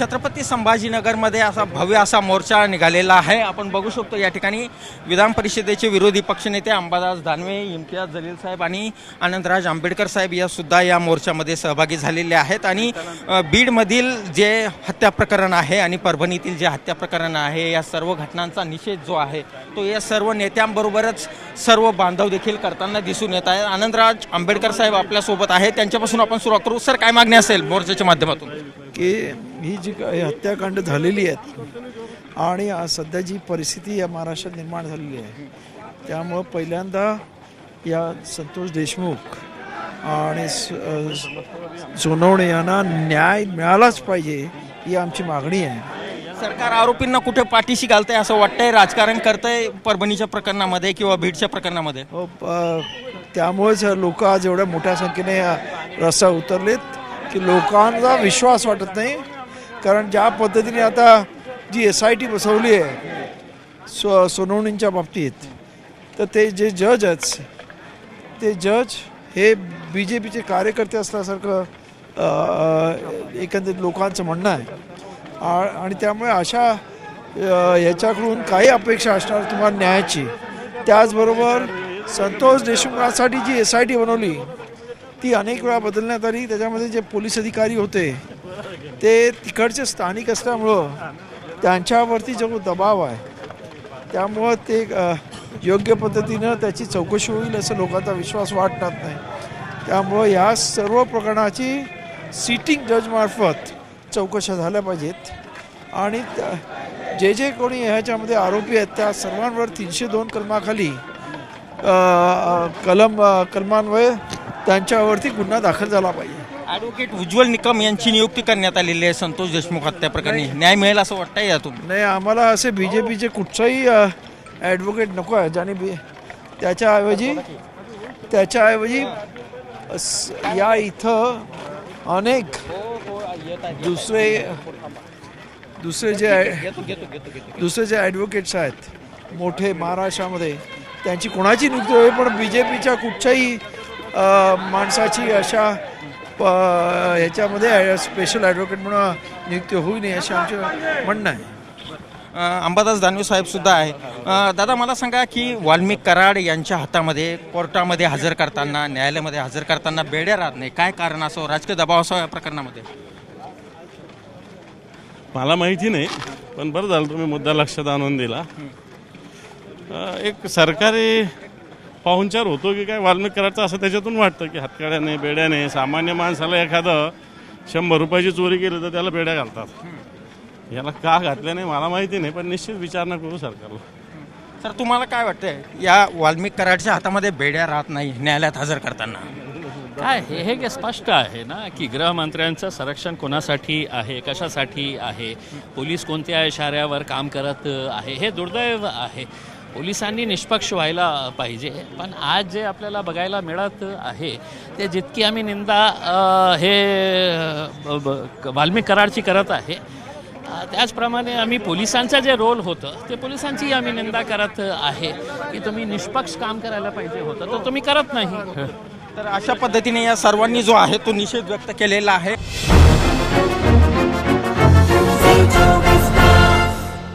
छत्रपती संभाजीनगरमध्ये असा भव्य असा मोर्चा निघालेला आहे. आपण बघू शकतो या ठिकाणी विधान परिषदेचे विरोधी पक्षनेते अंबादास दानवे इम्तियाज जलील साहेब आणि आनंदराज आंबेडकर साहेब या सुद्धा या मोर्चामध्ये सहभागी झालेले आहेत. आणि बीडमधील जे हत्या प्रकरण आहे आणि परभणीतील जे हत्या प्रकरण आहे या सर्व घटनांचा निषेध जो आहे तो या सर्व नेत्यांबरोबरच सर्व बांधव देखील करताना दिसून येत आहे आनंदराज आंबेडकर साहेब आपल्यासोबत आहेत. त्यांच्यापासून आपण सुरुवात करू. सर काय मागणी असेल मोर्चाच्या माध्यमातून? की ही जी हत्याकांड झालेली आहेत आणि सध्या जी परिस्थिती या महाराष्ट्रात निर्माण झालेली आहे त्यामुळं पहिल्यांदा या संतोष देशमुख आणि सोनवणे यांना न्याय मिळालाच पाहिजे ही आमची मागणी आहे. सरकार आरोपींना कुठे पाठीशी घालतंय असं वाटतंय? राजकारण करतंय परभणीच्या प्रकरणामध्ये किंवा बीडच्या प्रकरणामध्ये? हो, त्यामुळेच लोक आज एवढ्या मोठ्या संख्येने रस्त्यावर उतरलेत. की लोकांचा विश्वास वाटत नाही. कारण ज्या पद्धतीने आता जी एस आय टी बसवली आहे सो सोनवणींच्या बाबतीत तर ते जे जज आहेत ते जज हे बी जे पीचे कार्यकर्ते असल्यासारखं एकंदरीत लोकांचं म्हणणं आहे. आ- आणि त्यामुळे अशा ह्याच्याकडून याच्याकडून काही अपेक्षा असणार तुम्हाला न्यायाची. त्याचबरोबर संतोष देशमुखांसाठी जी एस आय टी बनवली ती अनेक वेळा बदलण्यात आली. त्याच्यामध्ये जे पोलीस अधिकारी होते ते तिकडचे स्थानिक असल्यामुळं त्यांच्यावरती जो दबाव आहे त्यामुळं ते योग्य पद्धतीनं त्याची चौकशी होईल असं लोकांचा विश्वास वाटणार नाही. त्यामुळं ह्या सर्व प्रकरणाची सिटिंग जजमार्फत चौकशा झाल्या पाहिजेत. आणि जे जे कोणी ह्याच्यामध्ये आरोपी आहेत त्या सर्वांवर तीनशे दोन कलमाखाली कलम कलमान्वये त्यांच्यावरती गुन्हा दाखल झाला पाहिजे. ॲडव्होकेट उज्ज्वल निकम यांची नियुक्ती करण्यात आलेली आहे संतोष देशमुख हत्या प्रकरणी. न्याय मिळेल असं वाटतंय यातून नाही आम्हाला असे बी जे पीचे कुठचाही ॲडव्होकेट नको आहे. ज्याने बी त्याच्याऐवजी त्याच्याऐवजी या इथं अनेक दुसरे दुसरे जे ॲ- दुसरे जे ॲडव्होकेट्स आहेत मोठे महाराष्ट्रामध्ये त्यांची कोणाची नियुक्ती होईल? पण बी जे पीच्या कुठच्याही माणसाची अशा प- ह्याच्यामध्ये स्पेशल ॲडव्होकेट म्हणून नियुक्ती होऊ नये असे आमचे म्हणणं आहे. अ, अंबादास दानवे साहेब सुद्धा आहे. दादा मला सांगा की वाल्मिक कराड यांच्या हातामध्ये कोर्टामध्ये हजर करताना न्यायालयामध्ये हजर करताना बेड्या राहत नाही. काय कारण असं राजकीय दबाव असावा या प्रकरणामध्ये? मला माहिती नाही पण बरं झालं तुम्ही मुद्दा लक्षात आणून दिला. एक सरकारी पाहुणचार होतो की काय? वाल्मिक करायचं असं त्याच्यातून वाटतं की हातकड्याने बेड्याने सामान्य माणसाला एखादं शंभर रुपयाची चोरी केली तर त्याला बेड्या घालतात. याला का घातल्या नाही मला माहिती नाही पण निश्चित विचारणा करू सरकारला. तर तुम्हाला काय वाटतंय? या वाल्मिक कराडच्या हातामध्ये बेड्या राहत नाही न्यायालयात हजर करताना. काय? हे हे काय स्पष्ट आहे ना की गृहमंत्र्यांचं संरक्षण कोणासाठी आहे? कशासाठी आहे? पोलीस कोणत्या इशाऱ्यावर काम करत आहे? हे दुर्दैव आहे. पोलिसांनी निष्पक्ष व्हायला पाहिजे. पण आज जे आपल्याला बघायला मिळत आहे ते जितकी आम्ही निंदा हे ब- वाल्मिक कराडची करत आहे त्याचप्रमाणे आम्ही पोलिसांचं जे रोल होतं ते पोलिसांची आम्ही निंदा करत आहे की तुम्ही निष्पक्ष काम करायला पाहिजे होतं. तर तुम्ही करत नाही. तर अशा पद्धतीने या सर्वांनी जो आहे तो निषेध व्यक्त केलेला आहे.